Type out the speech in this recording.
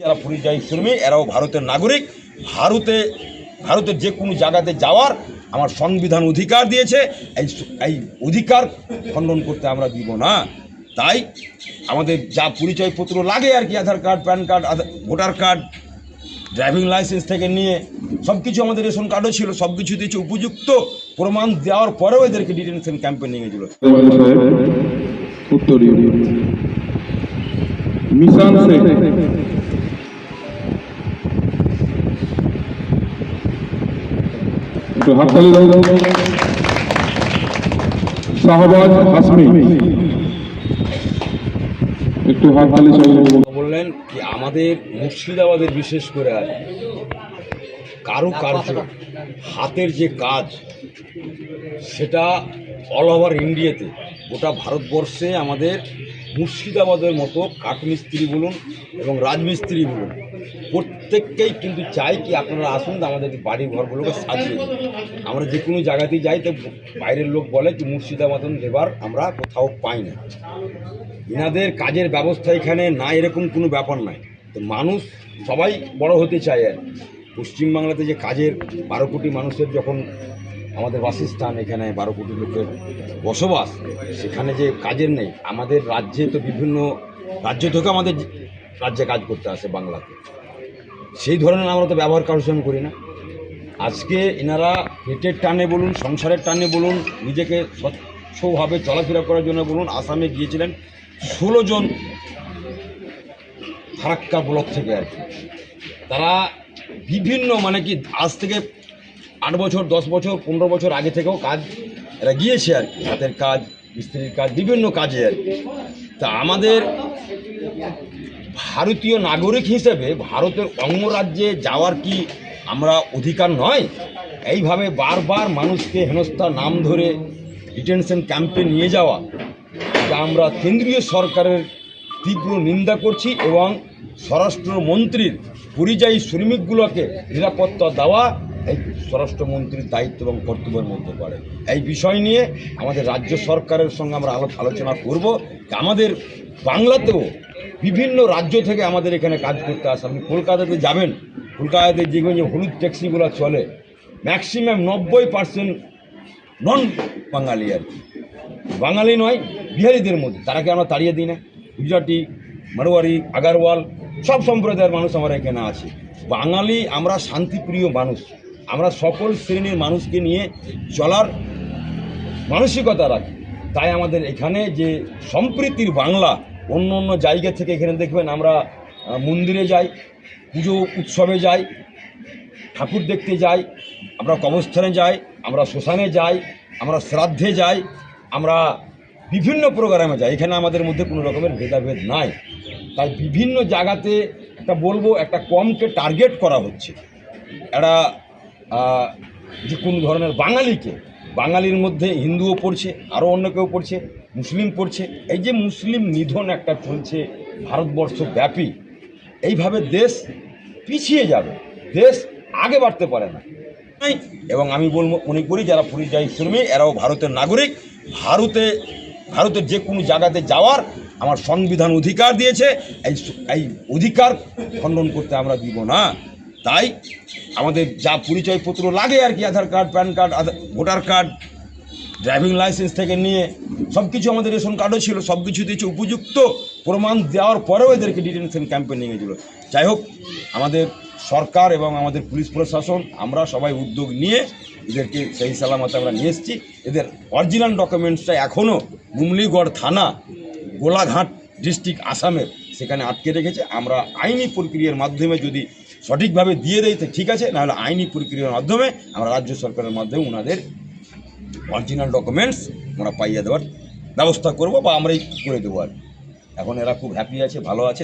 যারা পরিযায়ী শ্রমিক, এরাও ভারতের নাগরিক, ভারতে ভারতের যে কোনো জায়গাতে যাওয়ার আমার সংবিধান অধিকার দিয়েছে, এই এই অধিকার খণ্ডন করতে আমরা দিব না। তাই আমাদের যা পরিচয়পত্র লাগে আর কি, Aadhaar card, PAN card voter card, driving licence থেকে নিয়ে সব কিছু আমাদের রেশন কার্ডও ছিল সব কিছু দিয়েছে উপযুক্ত প্রমাণ দেওয়ার পরেও এদেরকে ডিটেনশন ক্যাম্পে নিয়ে গেছিল। মিশান একটু শাহবাজ হাসমি। একটু বললেন কি আমাদের মুর্শিদাবাদের বিশেষ করে আর কারু কার্য হাতের যে কাজ, সেটা অল ওভার ইন্ডিয়াতে গোটা ভারতবর্ষে আমাদের মুর্শিদাবাদের মতো কাঠমিস্ত্রি বলুন এবং রাজমিস্ত্রি বলুন, প্রত্যেককেই কিন্তু চাই কি আপনারা আসুন, আমাদের বাড়ি ঘরগুলোকে সাজিয়ে দিন। আমরা যে কোনো জায়গাতেই যাই, তো বাইরের লোক বলে যে মুর্শিদাবাদন লেবার আমরা কোথাও পাই না। এনাদের কাজের ব্যবস্থা এখানে না এরকম কোনো ব্যাপার নাই তো মানুষ সবাই বড় হতে চায় আর পশ্চিমবাংলাতে যে কাজের বারো কোটি মানুষের যখন আমাদের বাসস্থান এখানে বারো কোটি লোকের বসবাস, সেখানে যে কাজের নেই, আমাদের রাজ্যে তো বিভিন্ন রাজ্য থেকে আমাদের রাজ্যে কাজ করতে আসে বাংলাতে। সেই ধরনের আমরা তো ব্যবহার কারোর সঙ্গে করি না। আজকে এনারা পেটের টানে বলুন, সংসারের টানে বলুন, নিজেকে স্বচ্ছভাবে চলাফেরা করার জন্য বলুন, আসামে গিয়েছিলেন ষোলো জন ফারাক্কা ব্লক থেকে আর কি। তারা বিভিন্ন মানে কি আজ থেকে আট বছর, দশ বছর, পনেরো বছর আগে থেকেও কাজ এরা গিয়েছে আর কি। হাতের কাজ, মিস্ত্রির কাজ, বিভিন্ন কাজে আর কি। তা আমাদের ভারতীয় নাগরিক হিসেবে ভারতের অঙ্গরাজ্যে যাওয়ার কি আমরা অধিকার নয়? এইভাবে বারবার মানুষকে হেনস্থার নাম ধরে ডিটেনশন ক্যাম্পে নিয়ে যাওয়া যা আমরা কেন্দ্রীয় সরকারের তীব্র নিন্দা করছি এবং স্বরাষ্ট্রমন্ত্রীর পরিযায়ী শ্রমিকগুলোকে নিরাপত্তা দেওয়া এই স্বরাষ্ট্রমন্ত্রীর দায়িত্ব এবং কর্তব্যের মধ্যে পড়ে। এই বিষয় নিয়ে আমাদের রাজ্য সরকারের সঙ্গে আমরা আলো- আলোচনা করব। আমাদের বাংলাতেও বিভিন্ন রাজ্য থেকে আমাদের এখানে কাজ করতে আসে। আপনি কলকাতাতে যাবেন, কলকাতাতে যেগুলো যে হলুদ ট্যাক্সিগুলো চলে ম্যাক্সিমাম নব্বই পার্সেন্ট নন বাঙালি আর কি। বাঙালি নয়, বিহারিদের মধ্যে। তারাকে আমরা তাড়িয়ে দিই না? গুজরাটি, মারোয়ারি, আগারওয়াল, সব সম্প্রদায়ের মানুষ আমরা এখানে আছে। বাঙালি, আমরা শান্তিপ্রিয় মানুষ। আমরা সকল শ্রেণির মানুষকে নিয়ে চলার মানসিকতা রাখি। তাই আমাদের এখানে যে সম্প্রীতির বাংলা অন্য অন্য জায়গা থেকে এখানে দেখবেন আমরা মন্দিরে যাই, পুজো উৎসবে যাই, ঠাকুর দেখতে যাই, আমরা কবস্থানে যাই, আমরা শ্মশানে যাই, আমরা শ্রাদ্ধে যাই, আমরা বিভিন্ন প্রোগ্রামে যাই। এখানে আমাদের মধ্যে কোনো রকমের ভেদাভেদ নাই। তাই বিভিন্ন জায়গাতে একটা বলব, একটা কমকে টার্গেট করা হচ্ছে। একটা যে কোন ধরনের বাঙালিকে, বাঙালির মধ্যে হিন্দুও পড়ছে, আরও অন্য কেউ পড়ছে, মুসলিম পড়ছে, এই যে মুসলিম নিধন একটা চলছে ভারতবর্ষ ব্যাপী এইভাবে দেশ পিছিয়ে যাবে, দেশ আগে বাড়তে পারে না। এবং আমি বলব, মনে করি যারা পরিযায়ী শ্রমিক, এরাও ভারতের নাগরিক, ভারতে, ভারতের যে কোনো জায়গাতে যাওয়ার আমার সংবিধান অধিকার দিয়েছে, এই এই অধিকার খণ্ডন করতে আমরা দিব না। তাই আমাদের যা পরিচয়পত্র লাগে আর কি, Aadhaar card, PAN card voter card, driving licence থেকে নিয়ে সব কিছু আমাদের রেশন কার্ডও ছিল সব কিছু দিয়েছে উপযুক্ত প্রমাণ দেওয়ার পরেও এদেরকে ডিটেনশন ক্যাম্পে নিয়ে গেছিল। যাই হোক, আমাদের সরকার এবং আমাদের পুলিশ প্রশাসন, আমরা সবাই উদ্যোগ নিয়ে এদেরকে সেই সালামতে আমরা নিয়ে এসেছি। এদের অরিজিনাল ডকুমেন্টসটা এখনও মুমলিগড় থানা, গোলাঘাট ডিস্ট্রিক্ট আসামের সেখানে আটকে রেখেছে। আমরা আইনি প্রক্রিয়ার মাধ্যমে যদি সঠিকভাবে দিয়ে দেয় ঠিক আছে, নাহলে আইনি প্রক্রিয়ার মাধ্যমে আমরা রাজ্য সরকারের মাধ্যমে ওনাদের অরিজিনাল ডকুমেন্টস আমরা পাইয়ে দেওয়ার ব্যবস্থা করব বা আমরাই করে দেবো আর এখন এরা খুব হ্যাপি আছে, ভালো আছে